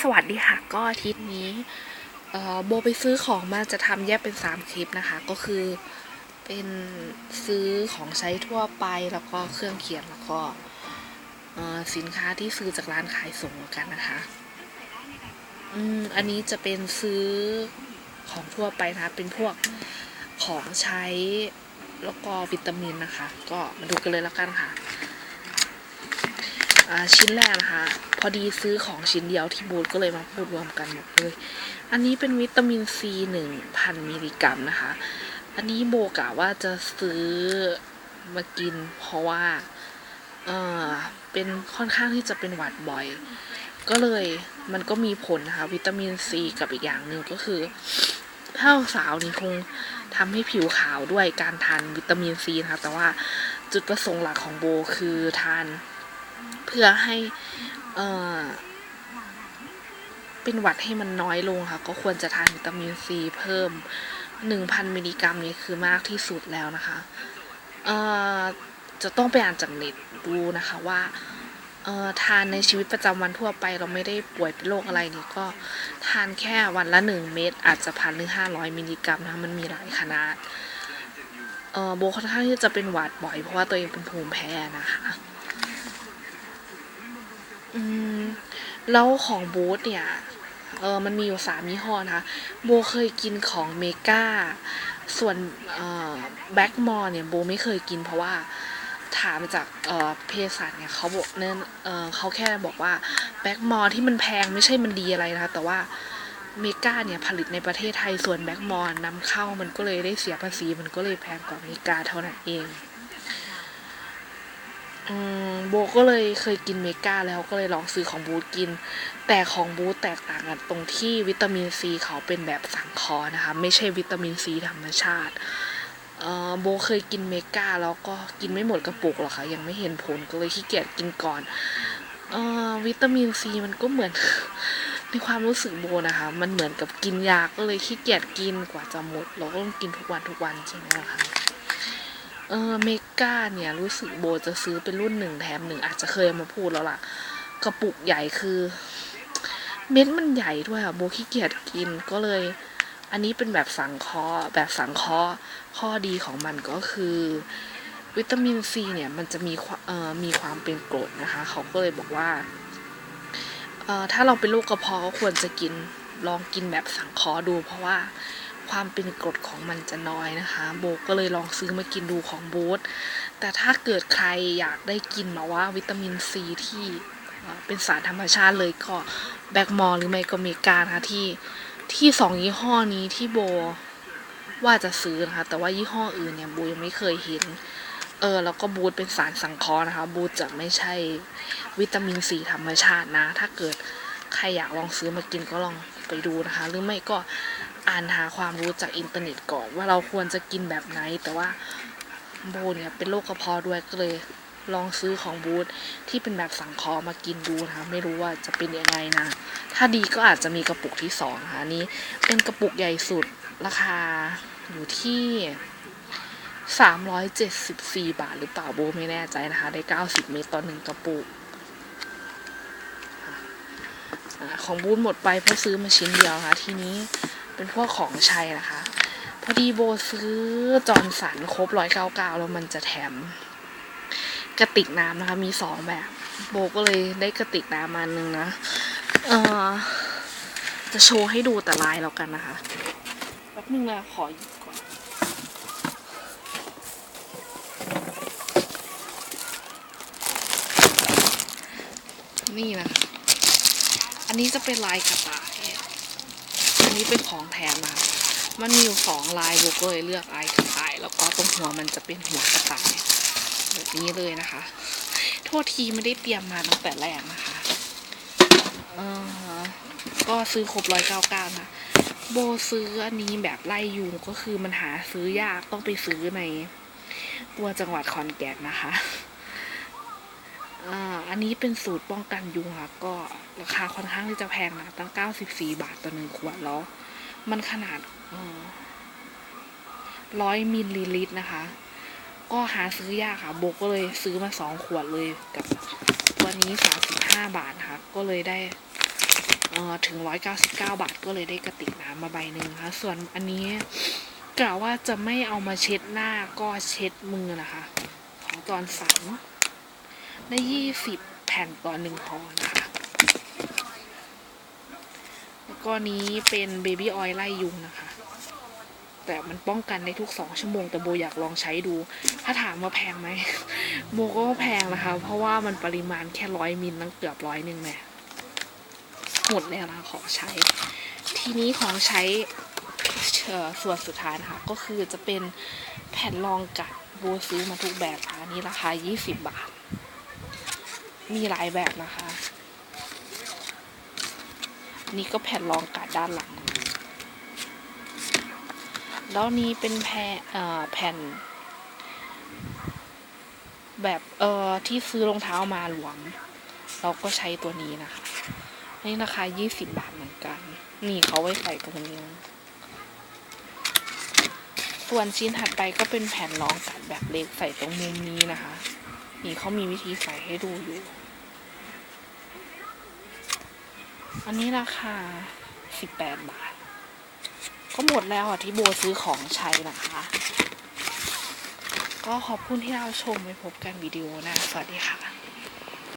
สวัสดีค่ะ ก็อาทิตย์นี้โบไปซื้อของมาจะทำแยกเป็น 3 คลิปนะคะ ก็คือเป็นซื้อของใช้ทั่วไปแล้วก็เครื่องเขียนแล้วก็สินค้าที่ซื้อจากร้านขายส่งกันนะคะอืมอันนี้จะเป็นซื้อของทั่วไปนะคะเป็นพวกของใช้แล้วก็วิตามินนะคะ ก็มาดูกันเลยแล้วกันค่ะ ชิ้นแรกนะคะ พอดีซื้อของชิ้นเดียวที่บูธก็เลยมาพูดรวมกันหมดเลย อันนี้เป็นวิตามินซีหนึ่งพันมิลลิกรัมนะคะ อันนี้โบกะว่าจะซื้อมากิน เพราะว่า เออเป็นค่อนข้างที่จะเป็นหวัดบ่อย ก็เลยมันก็มีผลนะคะ วิตามินซีกับอีกอย่างหนึ่งก็คือถ้าสาวนี่คงทำให้ผิวขาวด้วยการทานวิตามินซีนะคะแต่ว่าจุดประสงค์หลักของโบคือทาน เพื่อให้เอ่อเป็นหวัดให้มันน้อยลงค่ะ ก็ควรจะทานวิตามินซีเพิ่ม 1,000 มิลลิกรัมนี่คือมากที่สุดแล้วนะคะจะต้องไปอ่านจากเน็ตดูนะคะว่าทานในชีวิตประจำวันทั่วไปเราไม่ได้ป่วยเป็นโรคอะไรนี่ก็ทานแค่วันละ 1 เม็ดอาจจะพันหรือ500 มิลลิกรัมนะมันมีหลายขนาดโบค่อนข้างที่จะเป็นหวัดบ่อยเพราะว่าตัวเองเป็นภูมิแพ้นะคะ อืมแล้วของบูธเนี่ย เออมันมีอยู่สามยี่ห้อนะคะ โบเคยกินของเมกาส่วนเอ่อแบ็กมอร์เนี่ยโบไม่เคยกินเพราะว่าถามจากเอ่อเภสัชเนี่ยเขาบอกเนื่นเอ่อเขาแค่บอกว่าแบ็กมอร์ที่มันแพงไม่ใช่มันดีอะไรนะคะแต่ว่าเมกาเนี่ยผลิตในประเทศไทยส่วนแบ็กมอร์นำเข้ามันก็เลยได้เสียภาษีมันก็เลยแพงกว่าเมกาเท่านั้นเอง โบก็เลยเคยกินเมกาแล้วก็เลยลองซื้อของบูธกิน แต่ของบูธแตกต่างกันตรงที่วิตามินซีเขาเป็นแบบสังเคราะห์นะคะ ไม่ใช่วิตามินซีธรรมชาติโบเคยกินเมกาแล้วก็กินไม่หมดกระปุกหรอกค่ะยังไม่เห็นผลก็เลยขี้เกียจกินก่อนเอ่อวิตามินซีมันก็เหมือนในความรู้สึกโบนะคะ มันเหมือนกับกินยาก็เลยขี้เกียจกินกว่าจะหมด เราก็ต้องกินทุกวันทุกวันใช่ไหมล่ะคะ เออเมกาเนี่ยรู้สึกโบจะซื้อเป็นรุ่นหนึ่งแถมหนึ่งอาจจะเคยมาพูดแล้วล่ะ กระปุกใหญ่คือ เม็ดมันใหญ่ด้วยอะโบขี้เกียจกินก็เลย อันนี้เป็นแบบสังเคราะห์แบบสังเคราะห์ข้อดีของมันก็คือ วิตามินซีเนี่ยมันจะมีมเอ่อมีความเป็นกรดนะคะ เขาก็เลยบอกว่าเอ่อถ้าเราเป็นโรคกระเพาะก็ควรจะกินลองกินแบบสังเคราะห์ดู เพราะว่า ความเป็นกรดของมันจะน้อยนะคะ โบก็เลยลองซื้อมากินดูของโบูธแต่ถ้าเกิดใครอยากได้กินมาว่าวิตามินซีที่เป็นสารธรรมชาติเลยก็แบ็กมอหรือไม่ก็เมกานะคะที่ที่สองยี่ห้อนี้ที่โบว่าจะซื้อนะคะ แต่ว่ายี่ห้ออื่นเนี่ยโบยังไม่เคยเห็นเออแล้วก็บูธเป็นสารสังเคราะห์นะคะ บูธจะไม่ใช่วิตามินซีธรรมชาตินะ ถ้าเกิดใครอยากลองซื้อมากินก็ลองไปดูนะคะ หรือไม่ก็ อ่านหาความรู้จากอินเทอร์เน็ตก่อนว่าเราควรจะกินแบบไหน แต่ว่าโบเนี่ยเป็นโรคกระเพาะด้วยก็เลยลองซื้อของบูธที่เป็นแบบสังเคราะห์มากินดูนะคะไม่รู้ว่าจะเป็นยังไงนะ ถ้าดีก็อาจจะมีกระปุกที่สองนะคะนี้เป็นกระปุกใหญ่สุดราคาอยู่ที่ 374 บาทหรือเปล่าโบไม่แน่ใจนะคะ ได้ 90 เมตรต่อหนึ่งกระปุกของบูธหมดไปเพราะซื้อมาชิ้นเดียวนะคะทีนี้ เป็นพวกของใช้นะคะ พอดีโบซื้อจอร์นสันครบ199แล้วมันจะแถมกระติกน้ำนะคะ มีสองแบบ โบก็เลยได้กระติกน้ำมาหนึ่งนะ เออจะโชว์ให้ดูแต่ลายแล้วกันนะคะแป๊บนึงนะขอหยิบก่อน นี่นะคะอันนี้จะเป็นลายกระต่าย อันนี้เป็นของแถมนะคะมันมีอยู่สองลายโบก็เลยเลือกลายกระต่าย แล้วก็ตรงหัวมันจะเป็นหัวกระต่ายแบบนี้เลยนะคะ โทษทีไม่ได้เตรียมมาตั้งแต่แรกนะคะเออก็ซื้อครบร้อยเก้าเก้านะ โบซื้ออันนี้แบบไล่ยุงก็คือมันหาซื้อยากต้องไปซื้อในตัวจังหวัดขอนแก่นนะคะ อ่าอันนี้เป็นสูตรป้องกันยุงค่ะ ก็ราคาค่อนข้างที่จะแพงนะตั้ง 94 บาทต่อหนึ่งขวดแล้ว มันขนาดร้อยมิลลิลิตรนะคะ ก็หาซื้อยากค่ะโบก็เลยซื้อมาสองขวดเลยกับตัวนี้ 35 บาทนะคะก็เลยได้ถึง 199 บาทก็เลยได้กระติกน้ำมาใบหนึ่งนะคะส่วนอันนี้กล่าวว่าจะไม่เอามาเช็ดหน้าก็เช็ดมือนะคะ ของตอนฝัน ได้20แผ่นต่อหนึ่งห่อนะคะ แล้วก็นี้เป็นเบบี้ออยล์ไล่ยุงนะคะ แต่มันป้องกันได้ทุกสองชั่วโมง แต่โบอยากลองใช้ดู ถ้าถามว่าแพงไหมโบก็แพงนะคะ เพราะว่ามันปริมาณแค่ร้อยมิลตั้งเกือบร้อยหนึ่งแน่หมดแล้วนะของใช้ ทีนี้ของใช้เออส่วนสุดท้ายนะคะ ก็คือจะเป็นแผ่นรองกัดโบซื้อมาทุกแบบอันนี้ราคา 20 บาท มีหลายแบบนะคะ นี่ก็แผ่นรองกัดด้านหลัง แล้วนี้เป็นแผ่แผ่น แบบเอ่อที่ซื้อรองเท้ามาหลวม เราก็ใช้ตัวนี้นะคะ นี่ราคา 20 บาทเหมือนกัน นี่เขาไว้ใส่ตรงนี้ส่วนชิ้นถัดไปก็เป็นแผ่นรองกัดแบบเล็กใส่ตรงมุมนี้นะคะ นี่เขามีวิธีใส่ให้ดูอยู่ อันนี้ราคา 18 บาท ก็หมดแล้วอะที่โบซื้อของใช้นะคะ ก็ขอบคุณที่เราชมไปพบกันวิดีโอหนะสวัสดีค่ะ